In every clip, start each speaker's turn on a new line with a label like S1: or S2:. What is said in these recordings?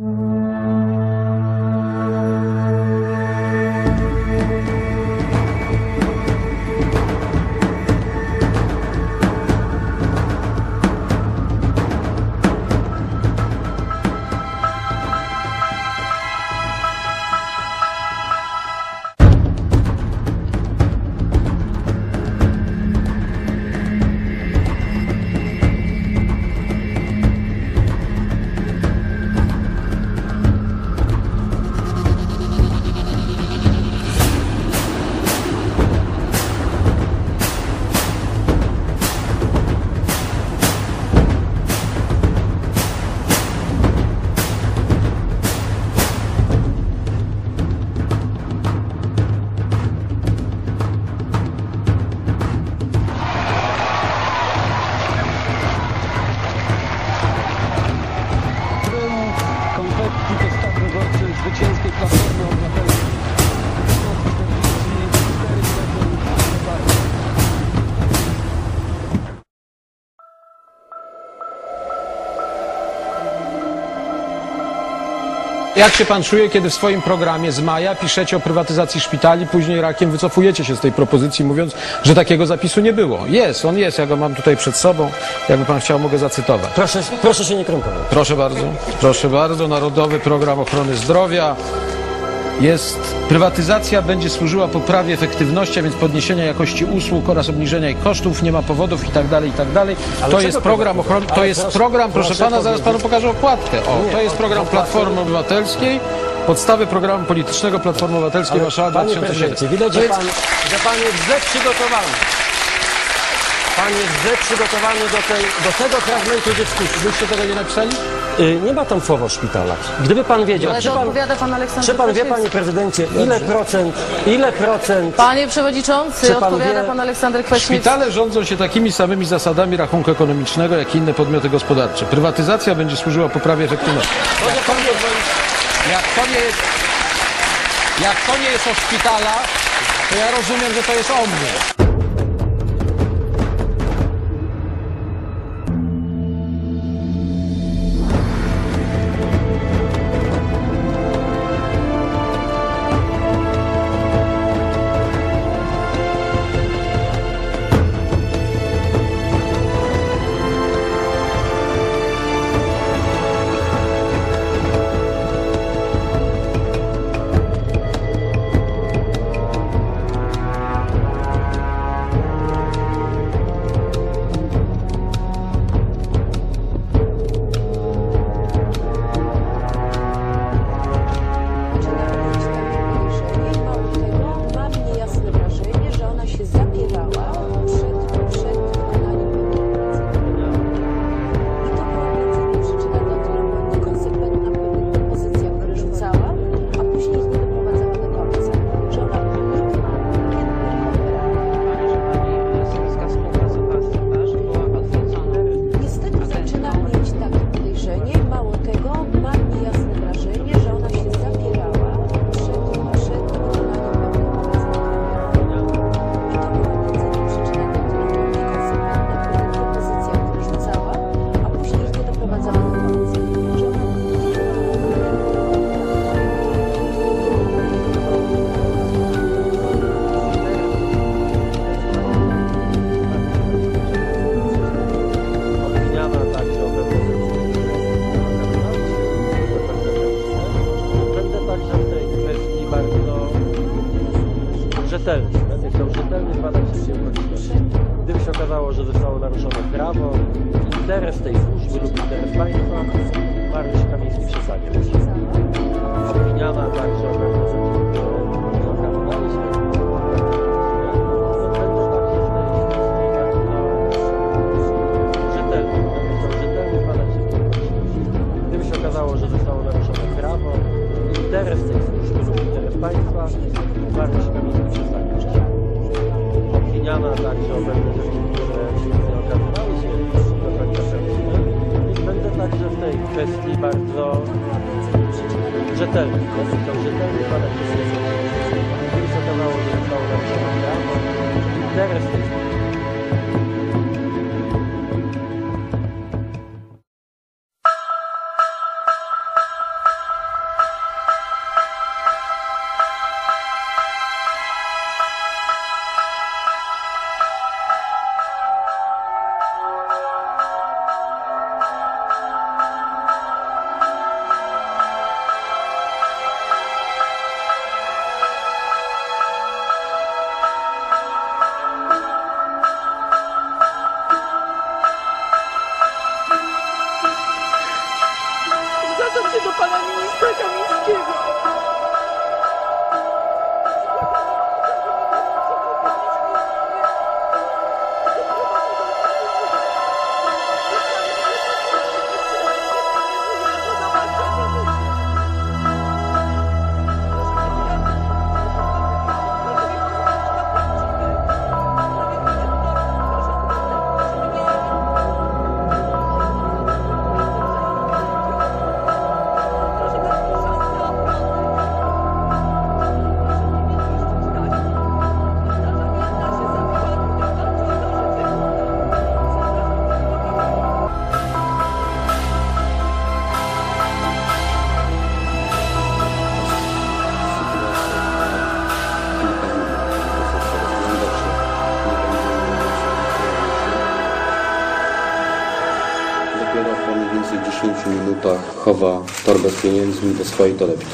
S1: Mm-hmm.
S2: Jak się pan czuje, kiedy w swoim programie z maja piszecie o prywatyzacji szpitali, później rakiem wycofujecie się z tej propozycji, mówiąc, że takiego zapisu nie było? Jest, on jest, ja go mam tutaj przed sobą. Jakby pan chciał, mogę zacytować.
S3: Proszę, proszę się nie krępować.
S2: Proszę bardzo, proszę bardzo. Narodowy Program Ochrony Zdrowia. Jest, prywatyzacja będzie służyła poprawie efektywności, a więc podniesienia jakości usług oraz obniżenia ich kosztów, nie ma powodów i tak dalej, i tak dalej.
S3: Ale
S2: To jest program ochrony, to jest
S3: proszę-
S2: program, proszę
S3: proszę
S2: pana, zaraz panu pokażę okładkę. O,
S3: Nie,
S2: to jest program Platformy Obywatelskiej, podstawy programu politycznego Platformy Obywatelskiej Warszawa
S3: Panie
S2: 2007.
S3: prezydencie, widać, że pan, że pan jest źle przygotowany. Pan jest źle przygotowany do, tej, do tego fragmentu dyskusji.
S2: Byście tego nie napisali?
S3: Y, nie ma tam słowa o szpitalach. Gdyby pan wiedział,
S4: Ale
S3: czy pan,
S4: odpowiada pan Aleksander
S3: czy pan wie, panie prezydencie, ile procent, ile procent
S4: Panie przewodniczący,
S3: pan
S4: odpowiada
S3: wie-
S4: pan Aleksander Kwaśniewski.
S2: Szpitale rządzą się takimi samymi zasadami rachunku ekonomicznego, jak i inne podmioty gospodarcze. Prywatyzacja będzie służyła poprawie efektywności. Jak to nie, jak to nie jest, jak to nie jest o szpitalach, to ja rozumiem, że to jest o mnie.
S5: Kwestii bardzo rzetelny. Będę chciał rzetelnie zbadać wszystkie okoliczności. Gdyby się okazało, że zostało naruszone prawo, interes tej
S6: Dopiero po mniej więcej 10 minutach chowa torbę z pieniędzmi do swojej torebki.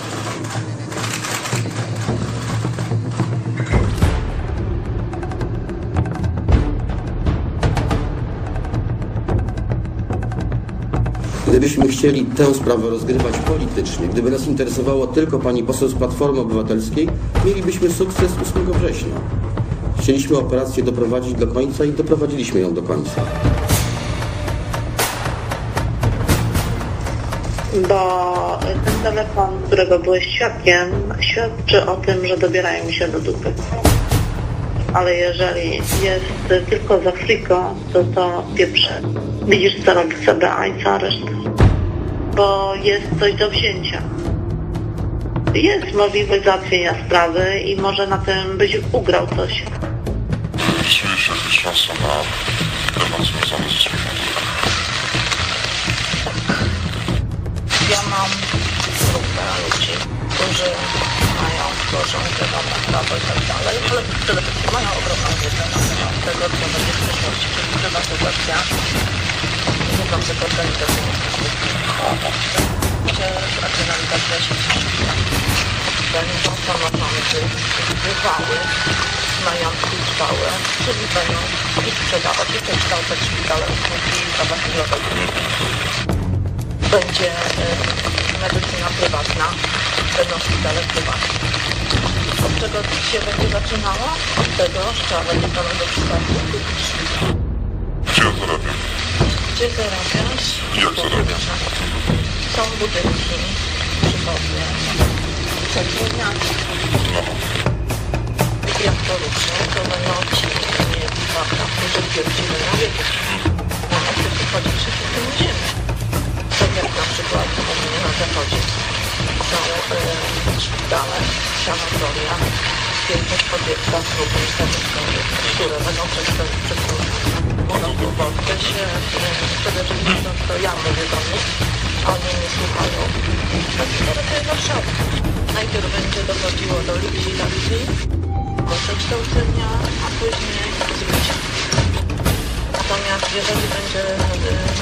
S6: Gdybyśmy chcieli tę sprawę rozgrywać politycznie, gdyby nas interesowało tylko pani poseł z Platformy Obywatelskiej, mielibyśmy sukces 8 września. Chcieliśmy operację doprowadzić do końca i doprowadziliśmy ją do końca.
S7: Bo ten telefon, którego byłeś świadkiem, świadczy o tym, że dobierają mi się do dupy. Ale jeżeli jest tylko za friko, to to pieprze. Widzisz, co robi CBA i co areszt? Bo jest coś do wzięcia. Jest możliwość załatwienia sprawy i może na tym byś ugrał coś.
S8: Wpisuję się z szansa na temat związany z.
S7: mam grupę ludzi, którzy mają koleżankę, mamy prawo i tak dalej, ale przede wszystkim mają ogromną wiedzę na temat tego, co będzie w przyszłości, czyli prywatyzacja jednostek organizacyjnych gdzie racjonalizacja sieci będą samorządy zbywały majątki trwałe, czyli będą ich sprzedawać i przekształcać szpitale usługi zabezpieczowe będzie y, medycyna prywatna, będą szpitale prywatne. Od czego się będzie zaczynało? Od tego, że trzeba będzie samego przypadku szpital.
S8: Gdzie ja zarabiam?
S7: Gdzie zarabiasz?
S8: Jak zarabiam?
S7: Są budynki, przychodnie, przedsiębiorstwa.
S8: No,
S7: Jak to ruszę, to będą ci nie którzy twierdzili na wieki. Na jakie przychodzi wszyscy tym ziemi. Jak na przykład na zachodzie są e, szpitale, sanatoria, piękne kobieta z grupą statystykowych, które będą przedstawione. U nas w Polsce się przede wszystkim to, to ja mówię do nich, a oni mnie słuchają. Tak to jest Warszawa. Najpierw będzie dochodziło do likwidacji, do przekształcenia, a później zbycia. Natomiast jeżeli będzie e,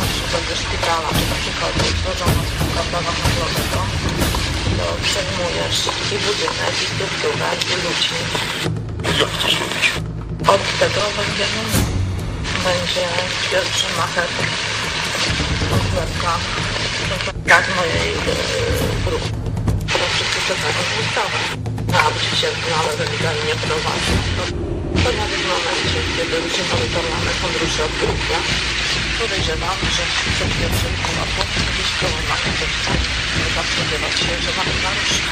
S7: na przykład ze szpitala, czy do przychodu złożona spółka prawa handlowego, to przejmujesz i budynek, i strukturę, i ludzi.
S8: jak to zrobić?
S7: Od tego będzie, będzie pierwszy machet koncertka z mojej e, grupy. Bo wszyscy czekają na ustawę. A ci się ale legalnie prowadzi. To, nawet momencie, kiedy przychodzi parlament funduszy od grupy, podejrzewam, że przed pierwszym krokiem gdzieś koło machetowca trzeba spodziewać się, że mamy naruszy.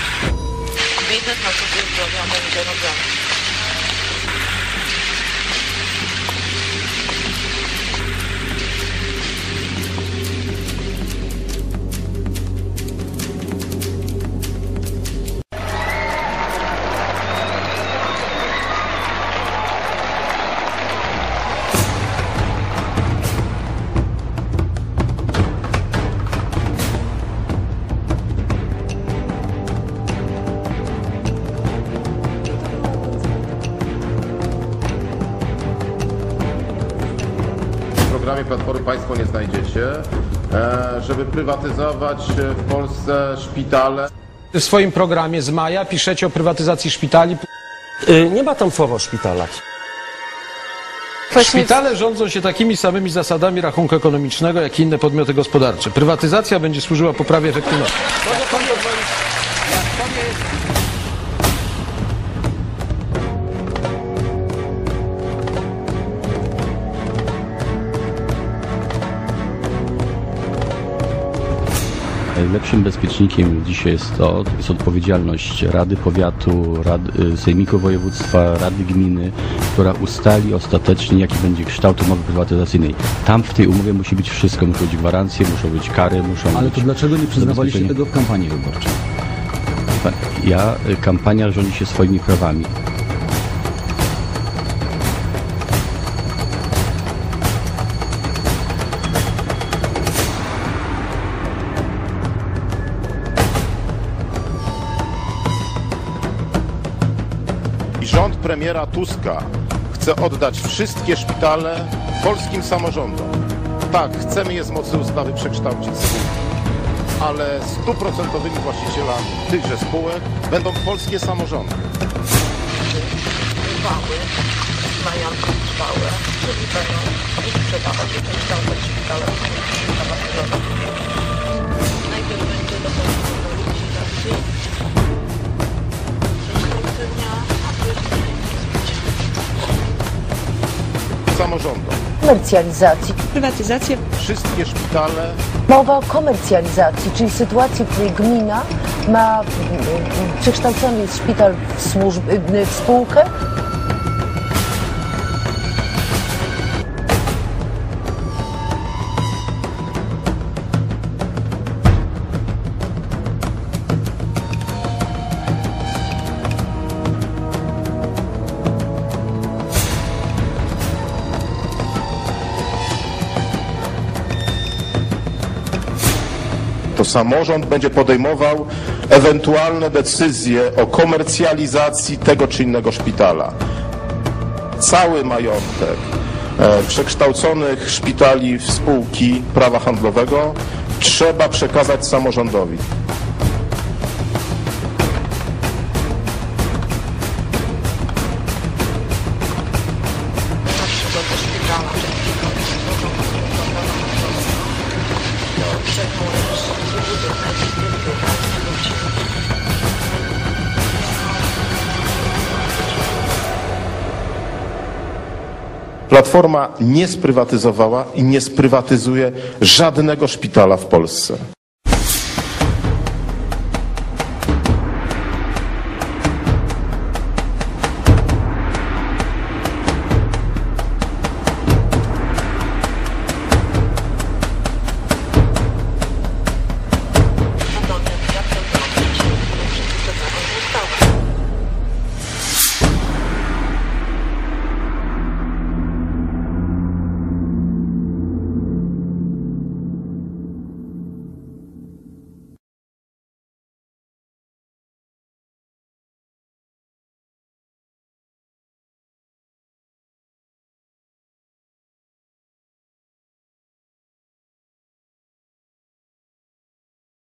S7: Biznes na służbie zdrowia będzie robiony.
S9: Programie Platformy Państwo nie znajdziecie, e, żeby prywatyzować e, w Polsce szpitale.
S2: W swoim programie z maja piszecie o prywatyzacji szpitali.
S3: Y, Nie ma tam słowa o szpitalach.
S2: Szpitale rządzą się takimi samymi zasadami rachunku ekonomicznego, jak i inne podmioty gospodarcze. Prywatyzacja będzie służyła poprawie efektywności.
S10: Najlepszym bezpiecznikiem dzisiaj jest to, to jest odpowiedzialność Rady Powiatu, Rad, y, Sejmiku Województwa, Rady Gminy, która ustali ostatecznie, jaki będzie kształt umowy prywatyzacyjnej. Tam w tej umowie musi być wszystko, muszą być gwarancje, muszą być kary, muszą
S11: Ale
S10: być...
S11: to dlaczego nie przyznawaliście tego w kampanii wyborczej?
S10: Ja, y, kampania rządzi się swoimi prawami.
S9: I rząd premiera Tuska chce oddać wszystkie szpitale polskim samorządom. Tak, chcemy je z mocy ustawy przekształcić spółki, ale stuprocentowymi właścicielami tychże spółek będą polskie samorządy. Samorządom.
S12: Komercjalizacji.
S7: Prywatyzacja
S9: Wszystkie szpitale
S12: Mowa o komercjalizacji, czyli sytuacji, w której gmina ma mm, mm, przekształcony jest szpital w, służb, w spółkę,
S9: samorząd będzie podejmował ewentualne decyzje o komercjalizacji tego czy innego szpitala. Cały majątek e, przekształconych szpitali w spółki prawa handlowego trzeba przekazać samorządowi. Platforma nie sprywatyzowała i nie sprywatyzuje żadnego szpitala w Polsce.